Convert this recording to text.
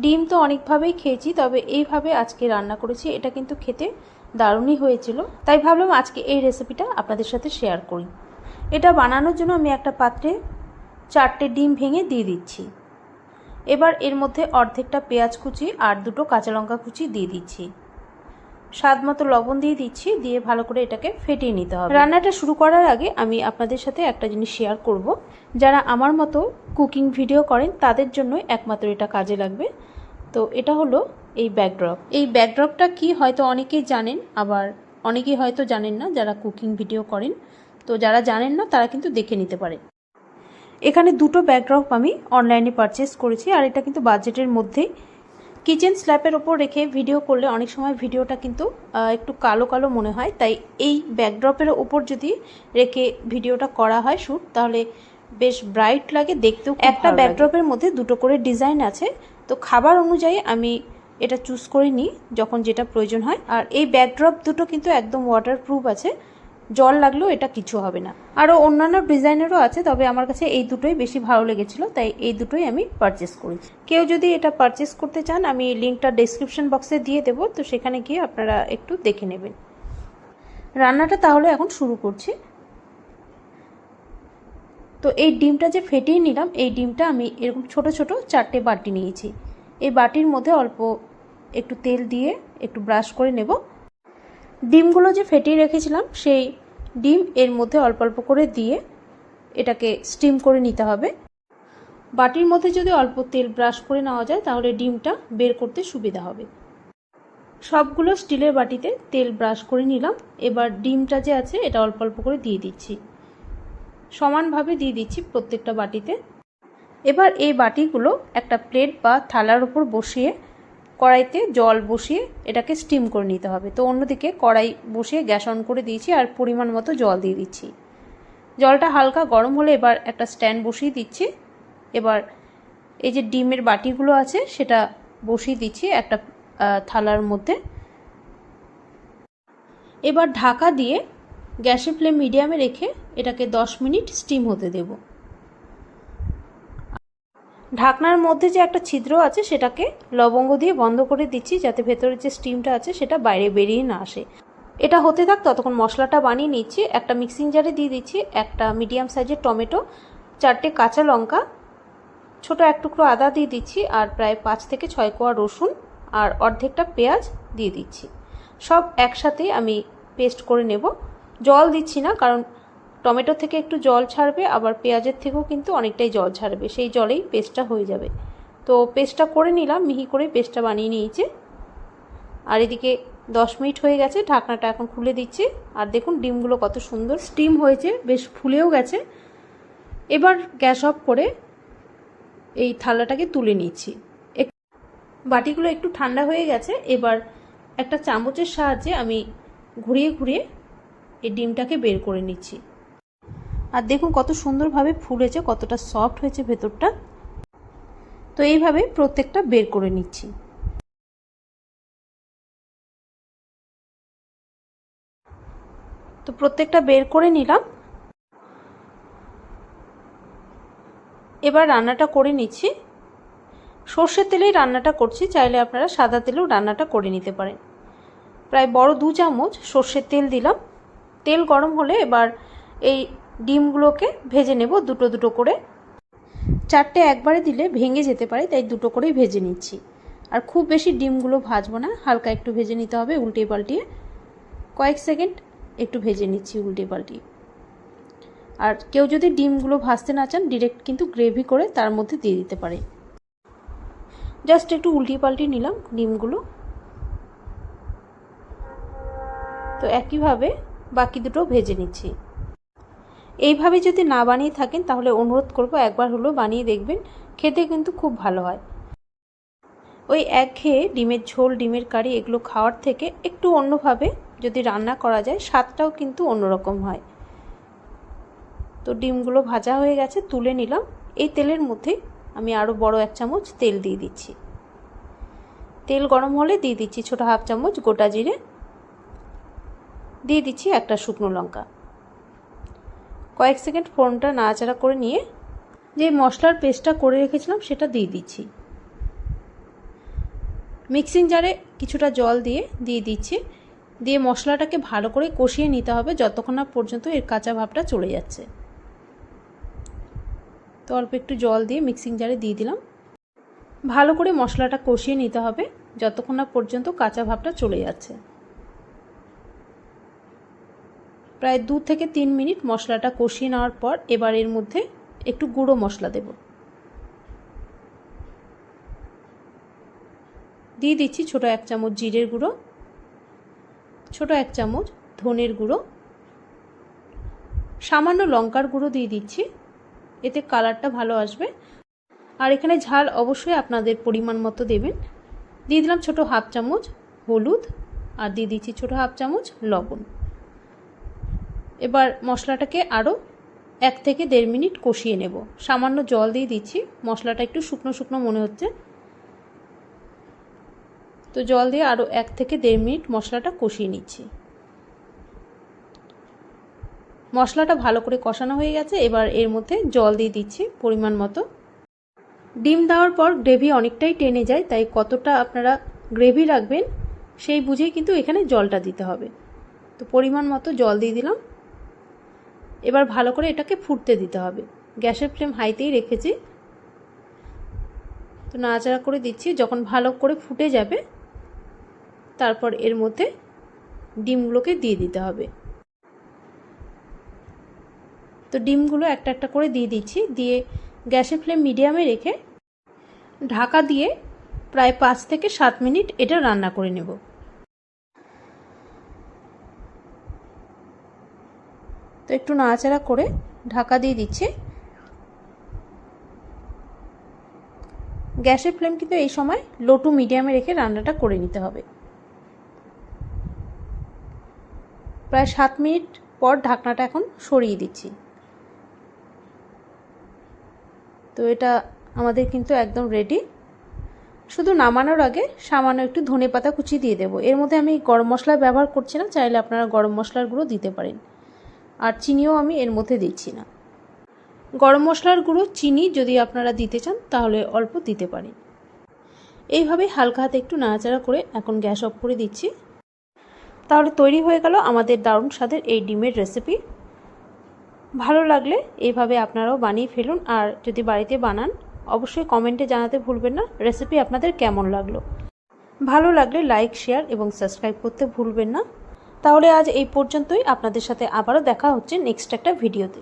ডিম তো অনেকভাবেই খেয়েছি, তবে এইভাবে আজকে রান্না করেছি, এটা কিন্তু খেতে দারুণই হয়েছিল। তাই ভাবলাম আজকে এই রেসিপিটা আপনাদের সাথে শেয়ার করি। এটা বানানোর জন্য আমি একটা পাত্রে চারটে ডিম ভেঙে দিয়ে দিচ্ছি। এবার এর মধ্যে অর্ধেকটা পেঁয়াজ কুচি আর দুটো কাঁচা লঙ্কা কুচি দিয়ে দিচ্ছি। স্বাদ মতো লবণ দিয়ে দিচ্ছি, দিয়ে ভালো করে এটাকে ফেটিয়ে নিতে হবে। রান্নাটা শুরু করার আগে আমি আপনাদের সাথে একটা জিনিস শেয়ার করব। যারা আমার মতো কুকিং ভিডিও করেন, তাদের জন্য একমাত্র এটা কাজে লাগবে। তো এটা হলো এই ব্যাকড্রপ এই ব্যাকড্রপটা কি হয়তো অনেকেই জানেন, আবার অনেকেই হয়তো জানেন না যারা কুকিং ভিডিও করেন। তো যারা জানেন না, তারা কিন্তু দেখে নিতে পারে। এখানে দুটো ব্যাকড্রপ আমি অনলাইনে পারচেস করেছি, আর এটা কিন্তু বাজেটের মধ্যেই। কিচেন স্ল্যাপের ওপর রেখে ভিডিও করলে অনেক সময় ভিডিওটা কিন্তু একটু কালো কালো মনে হয়। তাই এই ব্যাকড্রপের ওপর যদি রেখে ভিডিওটা করা হয় শ্যুট তাহলে বেশ ব্রাইট লাগে দেখতেও একটা ব্যাকড্রপের মধ্যে দুটো করে ডিজাইন আছে। তো খাবার অনুযায়ী আমি এটা চুজ করে নিই যখন যেটা প্রয়োজন হয়। আর এই ব্যাকড্রপ দুটো কিন্তু একদম ওয়াটারপ্রুফ আছে। জল লাগলেও এটা কিছু হবে না। আরও অন্যান্য ডিজাইনেরও আছে, তবে আমার কাছে এই দুটোই বেশি ভালো লেগেছিল, তাই এই দুটোই আমি পারচেস করেছি। কেউ যদি এটা পারচেস করতে চান, আমি লিঙ্কটা ডেসক্রিপশন বক্সে দিয়ে দেবো, তো সেখানে গিয়ে আপনারা একটু দেখে নেবেন। রান্নাটা তাহলে এখন শুরু করছি। তো এই ডিমটা যে ফেটিয়ে নিলাম, এই ডিমটা আমি এরকম ছোট ছোট চারটে বাটি নিয়েছি। এই বাটির মধ্যে অল্প একটু তেল দিয়ে একটু ব্রাশ করে নেব। ডিমগুলো যে ফেটিয়ে রেখেছিলাম, সেই ডিম এর মধ্যে অল্প অল্প করে দিয়ে এটাকে স্টিম করে নিতে হবে। বাটির মধ্যে যদি অল্প তেল ব্রাশ করে নেওয়া যায়, তাহলে ডিমটা বের করতে সুবিধা হবে। সবগুলো স্টিলের বাটিতে তেল ব্রাশ করে নিলাম। এবার ডিমটা যে আছে, এটা অল্প অল্প করে দিয়ে দিচ্ছি। সমানভাবে দিয়ে দিচ্ছি প্রত্যেকটা বাটিতে। এবার এই বাটিগুলো একটা প্লেট বা থালার উপর বসিয়ে কড়াইতে জল বসিয়ে এটাকে স্টিম করে নিতে হবে। তো অন্যদিকে কড়াই বসিয়ে গ্যাস অন করে দিয়েছি আর পরিমাণ মতো জল দিয়ে দিচ্ছি। জলটা হালকা গরম হলে এবার একটা স্ট্যান্ড বসিয়ে দিচ্ছি। এবার এই যে ডিমের বাটিগুলো আছে সেটা বসিয়ে দিচ্ছি একটা থালার মধ্যে। এবার ঢাকা দিয়ে গ্যাসের ফ্লেম মিডিয়ামে রেখে এটাকে দশ মিনিট স্টিম হতে দেব। ঢাকনার মধ্যে যে একটা ছিদ্র আছে, সেটাকে লবঙ্গ দিয়ে বন্ধ করে দিচ্ছি যাতে ভেতরের যে স্টিমটা আছে, সেটা বাইরে বেরিয়ে না আসে। এটা হতে থাক, ততক্ষণ মশলাটা বানিয়ে নিচ্ছি। একটা মিক্সিং জারে দিয়ে দিচ্ছি একটা মিডিয়াম সাইজের টমেটো, চারটে কাঁচা লঙ্কা, ছোট এক টুকরো আদা দিয়ে দিচ্ছি, আর প্রায় পাঁচ থেকে ছয় কোয়া রসুন আর অর্ধেকটা পেঁয়াজ দিয়ে দিচ্ছি। সব একসাথে আমি পেস্ট করে নেব। জল দিচ্ছি না, কারণ টমেটো থেকে একটু জল ছাড়বে, আবার পেঁয়াজের থেকেও কিন্তু অনেকটাই জল ছাড়বে। সেই জলেই পেস্টটা হয়ে যাবে। তো পেস্টটা করে নিলাম, মিহি করে পেস্টটা বানিয়ে নিয়েছে। আর এদিকে দশ মিনিট হয়ে গেছে, ঢাকনাটা এখন খুলে দিচ্ছে। আর দেখুন ডিমগুলো কত সুন্দর স্টিম হয়েছে, বেশ ফুলেও গেছে। এবার গ্যাস অফ করে এই থালাটাকে তুলে নিচ্ছি। বাটিগুলো একটু ঠান্ডা হয়ে গেছে, এবার একটা চামচের সাহায্যে আমি ঘুরিয়ে ঘুরিয়ে এই ডিমটাকে বের করে নিচ্ছি। আর দেখুন কত সুন্দরভাবে ফুলেছে, কতটা সফট হয়েছে ভেতরটা। তো এইভাবে প্রত্যেকটা বের করে নিচ্ছি। তো প্রত্যেকটা বের করে নিলাম। এবার রান্নাটা করে নিচ্ছি। সর্ষের তেলেই রান্নাটা করছি, চাইলে আপনারা সাদা তেলেও রান্নাটা করে নিতে পারেন। প্রায় বড় দু চামচ সর্ষের তেল দিলাম। তেল গরম হলে এবার এই ডিমগুলোকে ভেজে নেব দুটো দুটো করে। চারটে একবারে দিলে ভেঙে যেতে পারে, তাই দুটো করেই ভেজে নিচ্ছি। আর খুব বেশি ডিমগুলো ভাজবো না, হালকা একটু ভেজে নিতে হবে উল্টে পাল্টিয়ে কয়েক সেকেন্ড একটু ভেজে নিচ্ছি উল্টে পাল্টিয়ে আর কেউ যদি ডিমগুলো ভাজতে না চান, ডিরেক্ট কিন্তু গ্রেভি করে তার মধ্যে দিয়ে দিতে পারে। জাস্ট একটু উল্টিয়ে পাল্টিয়ে নিলাম ডিমগুলো। তো একইভাবে বাকি দুটো ভেজে নিচ্ছি। এইভাবে যদি না বানিয়ে থাকেন, তাহলে অনুরোধ করব একবার হলো বানিয়ে দেখবেন। খেতে কিন্তু খুব ভালো হয়। ওই এক খেয়ে ডিমের ঝোল, ডিমের কারি এগুলো খাওয়ার থেকে একটু অন্যভাবে যদি রান্না করা যায়, স্বাদটাও কিন্তু অন্যরকম হয়। তো ডিমগুলো ভাজা হয়ে গেছে, তুলে নিলাম। এই তেলের মধ্যে আমি আরও বড় এক চামচ তেল দিয়ে দিচ্ছি। তেল গরম হলে দিয়ে দিচ্ছি ছোটো হাফ চামচ গোটা জিরে। দিয়ে দিচ্ছি একটা শুকনো লঙ্কা। কয়েক সেকেন্ড ফোড়নটা নাড়াচাড়া করে নিয়ে যে মশলার পেস্টটা করে রেখেছিলাম, সেটা দিয়ে দিচ্ছি। মিক্সিং জারে কিছুটা জল দিয়ে দিয়ে দিচ্ছি। দিয়ে মশলাটাকে ভালো করে কষিয়ে নিতে হবে যতক্ষণ না পর্যন্ত এর কাঁচা ভাবটা চলে যাচ্ছে। তো অল্প একটু জল দিয়ে মিক্সিং জারে দিয়ে দিলাম। ভালো করে মশলাটা কষিয়ে নিতে হবে যতক্ষণ না পর্যন্ত কাঁচা ভাবটা চলে যাচ্ছে। প্রায় দু থেকে তিন মিনিট মশলাটা কষিয়ে নেওয়ার পর এবার এর মধ্যে একটু গুঁড়ো মশলা দেব। দিয়ে দিচ্ছি ছোটো এক চামচ জিরের গুঁড়ো, ছোটো এক চামচ ধনের গুঁড়ো, সামান্য লঙ্কার গুঁড়ো দিয়ে দিচ্ছি, এতে কালারটা ভালো আসবে। আর এখানে ঝাল অবশ্যই আপনাদের পরিমাণ মতো দেবেন। দিয়ে দিলাম ছোটো হাফ চামচ হলুদ আর দিয়ে দিচ্ছি ছোটো হাফ চামচ লবণ। এবার মশলাটাকে আরও এক থেকে দেড় মিনিট কষিয়ে নেব। সামান্য জল দিয়ে দিচ্ছি। মশলাটা একটু শুকনো শুকনো মনে হচ্ছে। তো জল দিয়ে আরও এক থেকে দেড় মিনিট মশলাটা কষিয়ে নিচ্ছি। মশলাটা ভালো করে কষানো হয়ে গেছে। এবার এর মধ্যে জল দিয়ে দিচ্ছি পরিমাণ মতো। ডিম দেওয়ার পর গ্রেভি অনেকটাই টেনে যায়, তাই কতটা আপনারা গ্রেভি রাখবেন সেই বুঝেই কিন্তু এখানে জলটা দিতে হবে। তো পরিমাণ মতো জল দিয়ে দিলাম। এবার ভালো করে এটাকে ফুটতে দিতে হবে। গ্যাসের ফ্লেম হাইতেই রেখেছি। তো নাড়াচাড়া করে দিচ্ছি। যখন ভালো করে ফুটে যাবে, তারপর এর মধ্যে ডিমগুলোকে দিয়ে দিতে হবে। তো ডিমগুলো একটা একটা করে দিয়ে দিচ্ছি। দিয়ে গ্যাসের ফ্লেম মিডিয়ামে রেখে ঢাকা দিয়ে প্রায় পাঁচ থেকে সাত মিনিট এটা রান্না করে নেব। একটু নাড়াচাড়া করে ঢাকা দিয়ে দিচ্ছি। গ্যাসের ফ্লেম কিন্তু এই সময় লো টু মিডিয়ামে রেখে রান্নাটা করে নিতে হবে। প্রায় সাত মিনিট পর ঢাকনাটা এখন সরিয়ে দিচ্ছি। তো এটা আমাদের কিন্তু একদম রেডি শুধু নামানোর আগে সামান্য একটু ধনে পাতা কুচি দিয়ে দেবো। এর মধ্যে আমি গরম মশলা ব্যবহার করছি না, চাইলে আপনারা গরম মশলার গুঁড়ো দিতে পারেন। আর চিনিও আমি এর মধ্যে দিচ্ছি না। গরম মশলার গুঁড়ো, চিনি যদি আপনারা দিতে চান, তাহলে অল্প দিতে পারেন। এইভাবে হালকা হাতে একটু নাড়াচাড়া করে এখন গ্যাস অফ করে দিচ্ছি। তাহলে তৈরি হয়ে গেল আমাদের দারুণ স্বাদের এই ডিমের রেসিপি। ভালো লাগলে এইভাবে আপনারাও বানিয়ে ফেলুন আর যদি বাড়িতে বানান, অবশ্যই কমেন্টে জানাতে ভুলবেন না রেসিপি আপনাদের কেমন লাগল। ভালো লাগলে লাইক, শেয়ার এবং সাবস্ক্রাইব করতে ভুলবেন না। তাহলে আজ এই পর্যন্তই। আপনাদের সাথে আবারও দেখা হচ্ছে নেক্সট একটা ভিডিওতে।